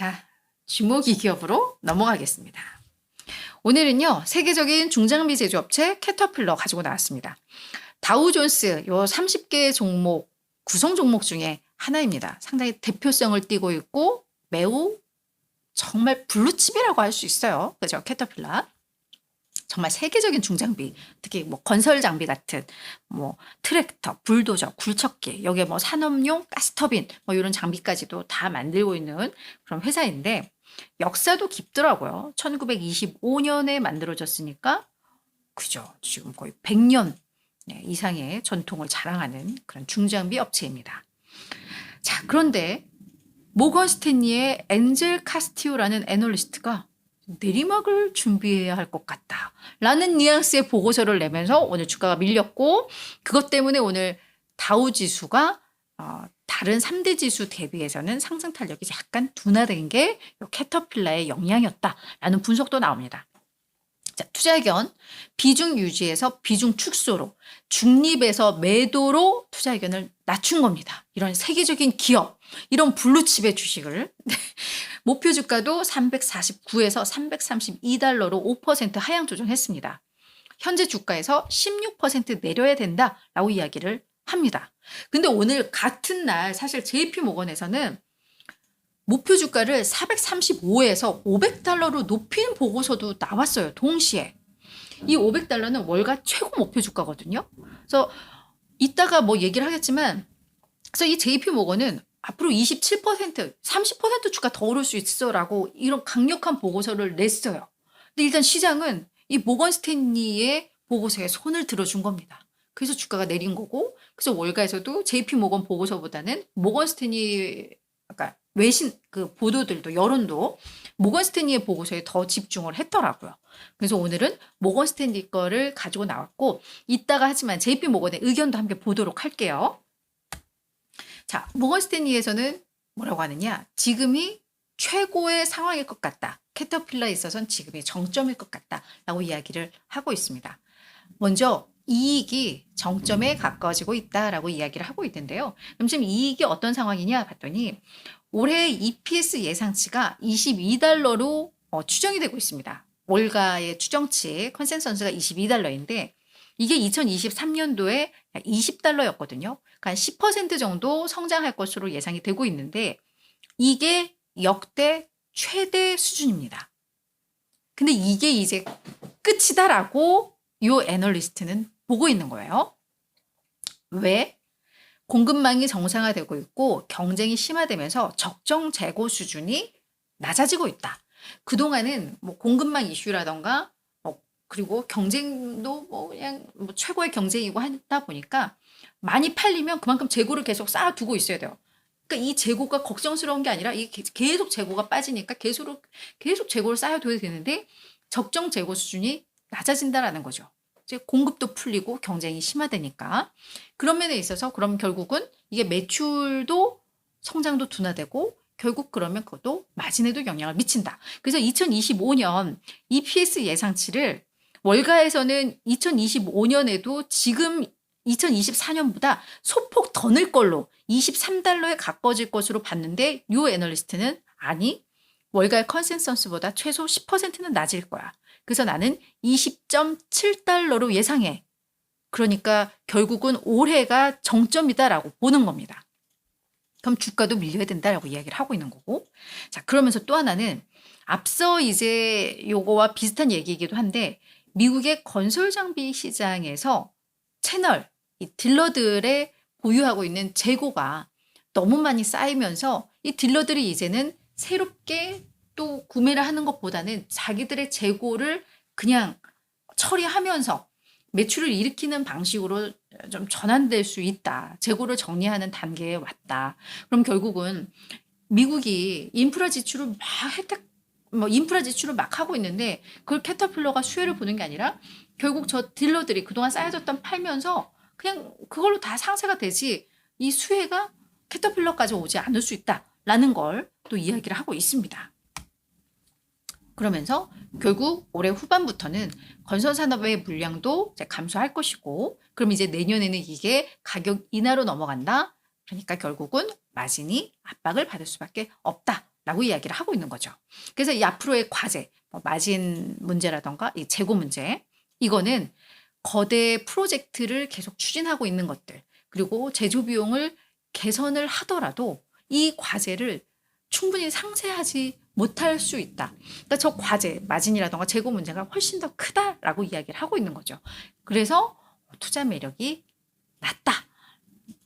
자, 주목이 기업으로 넘어가겠습니다. 오늘은요, 세계적인 중장비 제조업체 캐터필러 가지고 나왔습니다. 다우존스 요 30개 종목, 구성 종목 중에 하나입니다. 상당히 대표성을 띠고 있고 매우 정말 블루칩이라고 할 수 있어요. 그죠? 캐터필러. 정말 세계적인 중장비, 특히 뭐 건설 장비 같은 뭐 트랙터, 불도저, 굴착기, 여기에 뭐 산업용 가스터빈 뭐 이런 장비까지도 다 만들고 있는 그런 회사인데 역사도 깊더라고요. 1925년에 만들어졌으니까 그죠. 지금 거의 100년 네, 이상의 전통을 자랑하는 그런 중장비 업체입니다. 자, 그런데 모건 스탠리의 엔젤 카스티오라는 애널리스트가 내리막을 준비해야 할 것 같다. 라는 뉘앙스의 보고서를 내면서 오늘 주가가 밀렸고, 그것 때문에 오늘 다우 지수가 어, 다른 3대 지수 대비해서는 상승 탄력이 약간 둔화된 게요 캐터필라의 영향이었다라는 분석도 나옵니다. 자, 투자 의견 비중 유지에서 비중 축소로 중립에서 매도로 투자 의견을 낮춘 겁니다. 이런 세계적인 기업, 이런 블루칩의 주식을 네. 목표 주가도 349에서 332달러로 5% 하향 조정했습니다. 현재 주가에서 16% 내려야 된다라고 이야기를 합니다. 근데 오늘 같은 날 사실 JP 모건에서는 목표 주가를 435에서 500달러로 높인 보고서도 나왔어요. 동시에. 이 500달러는 월가 최고 목표 주가거든요. 그래서 이따가 뭐 얘기를 하겠지만 그래서 이 JP 모건은 앞으로 27%, 30% 주가 더 오를 수 있어라고 이런 강력한 보고서를 냈어요. 근데 일단 시장은 이 모건 스탠리의 보고서에 손을 들어준 겁니다. 그래서 주가가 내린 거고, 그래서 월가에서도 JP 모건 보고서보다는 모건 스탠리, 아까 외신 그 보도들도 여론도 모건 스탠리의 보고서에 더 집중을 했더라고요. 그래서 오늘은 모건 스탠리 거를 가지고 나왔고, 이따가 하지만 JP 모건의 의견도 함께 보도록 할게요. 자, 모건 스탠리에서는 뭐라고 하느냐? 지금이 최고의 상황일 것 같다. 캐터필러에 있어서는 지금이 정점일 것 같다 라고 이야기를 하고 있습니다. 먼저 이익이 정점에 가까워지고 있다라고 이야기를 하고 있는데요. 그럼 지금 이익이 어떤 상황이냐 봤더니 올해 EPS 예상치가 22달러로 어, 추정이 되고 있습니다. 월가의 추정치 컨센서스가 22달러인데 이게 2023년도에 20달러였거든요. 그러니까 10% 정도 성장할 것으로 예상이 되고 있는데 이게 역대 최대 수준입니다. 근데 이게 이제 끝이다라고 요 애널리스트는 보고 있는 거예요. 왜? 공급망이 정상화되고 있고 경쟁이 심화되면서 적정 재고 수준이 낮아지고 있다. 그동안은 뭐 공급망 이슈라던가 뭐 그리고 경쟁도 뭐 그냥 뭐 최고의 경쟁이고 하다 보니까 많이 팔리면 그만큼 재고를 계속 쌓아두고 있어야 돼요. 그러니까 이 재고가 걱정스러운 게 아니라 이 계속 재고가 빠지니까 계속 계속 재고를 쌓아둬야 되는데 적정 재고 수준이 낮아진다라는 거죠. 공급도 풀리고 경쟁이 심화되니까 그런 면에 있어서 그럼 결국은 이게 매출도 성장도 둔화되고 결국 그러면 그것도 마진에도 영향을 미친다. 그래서 2025년 EPS 예상치를 월가에서는 2025년에도 지금 2024년보다 소폭 더 늘 걸로 23달러에 가까워질 것으로 봤는데 요 애널리스트는 아니 월가의 컨센서스보다 최소 10%는 낮을 거야. 그래서 나는 20.7달러로 예상해. 그러니까 결국은 올해가 정점이다라고 보는 겁니다. 그럼 주가도 밀려야 된다라고 이야기를 하고 있는 거고. 자, 그러면서 또 하나는 앞서 이제 요거와 비슷한 얘기이기도 한데 미국의 건설 장비 시장에서 채널, 이 딜러들의 보유하고 있는 재고가 너무 많이 쌓이면서 이 딜러들이 이제는 새롭게 또 구매를 하는 것보다는 자기들의 재고를 그냥 처리하면서 매출을 일으키는 방식으로 좀 전환될 수 있다. 재고를 정리하는 단계에 왔다. 그럼 결국은 미국이 인프라 지출을 막 혜택, 뭐 인프라 지출을 막 하고 있는데 그걸 캐터필러가 수혜를 보는 게 아니라 결국 저 딜러들이 그동안 쌓여졌던 팔면서 그냥 그걸로 다 상세가 되지 이 수혜가 캐터필러까지 오지 않을 수 있다라는 걸 또 이야기를 하고 있습니다. 그러면서 결국 올해 후반부터는 건설 산업의 물량도 감소할 것이고 그럼 이제 내년에는 이게 가격 인하로 넘어간다. 그러니까 결국은 마진이 압박을 받을 수밖에 없다. 라고 이야기를 하고 있는 거죠. 그래서 이 앞으로의 과제, 뭐 마진 문제라던가 이 재고 문제, 이거는 거대 프로젝트를 계속 추진하고 있는 것들, 그리고 제조 비용을 개선을 하더라도 이 과제를 충분히 상쇄하지 못할 수 있다. 그러니까 저 과제, 마진이라던가 재고 문제가 훨씬 더 크다라고 이야기를 하고 있는 거죠. 그래서 투자 매력이 낮다.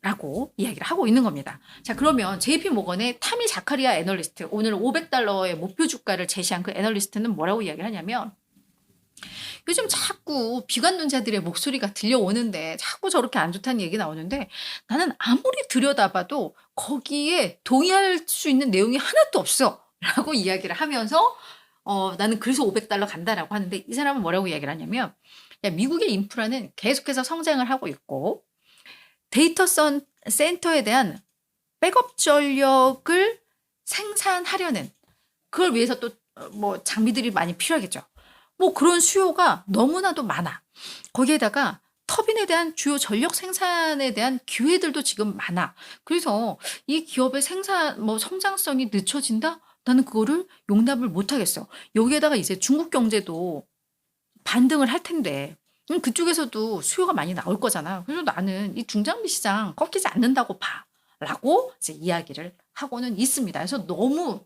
라고 이야기를 하고 있는 겁니다. 자, 그러면 JP 모건의 타미 자카리아 애널리스트, 오늘 500달러의 목표 주가를 제시한 그 애널리스트는 뭐라고 이야기를 하냐면, 요즘 자꾸 비관론자들의 목소리가 들려오는데 자꾸 저렇게 안 좋다는 얘기 나오는데 나는 아무리 들여다봐도 거기에 동의할 수 있는 내용이 하나도 없어. 라고 이야기를 하면서 어, 나는 그래서 500달러 간다라고 하는데 이 사람은 뭐라고 이야기를 하냐면 야, 미국의 인프라는 계속해서 성장을 하고 있고 데이터 선, 센터에 대한 백업 전력을 생산하려는 그걸 위해서 또 뭐 장비들이 많이 필요하겠죠. 뭐 그런 수요가 너무나도 많아. 거기에다가 터빈에 대한 주요 전력 생산에 대한 기회들도 지금 많아. 그래서 이 기업의 생산 뭐 성장성이 늦춰진다? 나는 그거를 용납을 못 하겠어. 여기에다가 이제 중국 경제도 반등을 할 텐데 음, 그쪽에서도 수요가 많이 나올 거잖아. 그래서 나는 이 중장비 시장 꺾이지 않는다고 봐. 라고 이제 이야기를 하고는 있습니다. 그래서 너무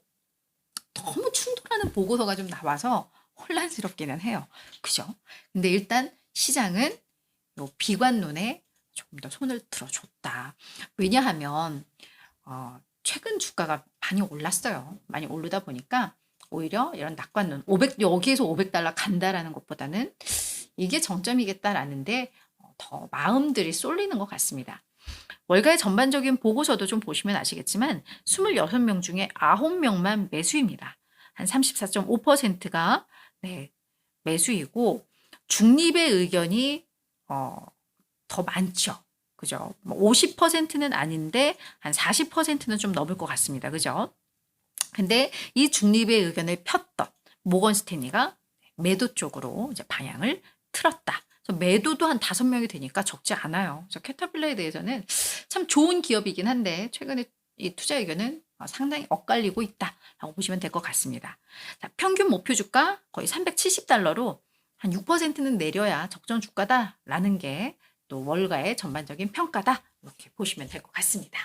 너무 충돌하는 보고서가 좀 나와서 혼란스럽기는 해요. 그죠? 근데 일단 시장은 요 비관론에 조금 더 손을 들어줬다. 왜냐하면 어, 최근 주가가 많이 올랐어요. 많이 오르다 보니까 오히려 이런 낙관론 500 여기에서 500달러 간다라는 것보다는 이게 정점이겠다라는데 어, 더 마음들이 쏠리는 것 같습니다. 월가의 전반적인 보고서도 좀 보시면 아시겠지만 26명 중에 9명만 매수입니다. 한 34.5%가 네, 매수이고 중립의 의견이 어, 더 많죠. 그죠? 50%는 아닌데 한 40%는 좀 넘을 것 같습니다. 그죠? 근데 이 중립의 의견을 폈던 모건 스탠리가 매도 쪽으로 이제 방향을 틀었다. 매도도 한 다섯 명이 되니까 적지 않아요. 그래서 캐터필러에 대해서는 참 좋은 기업이긴 한데 최근에 이 투자 의견은 상당히 엇갈리고 있다라고 보시면 될 것 같습니다. 자, 평균 목표 주가 거의 370달러로 한 6%는 내려야 적정 주가다라는 게 또 월가의 전반적인 평가다 이렇게 보시면 될 것 같습니다.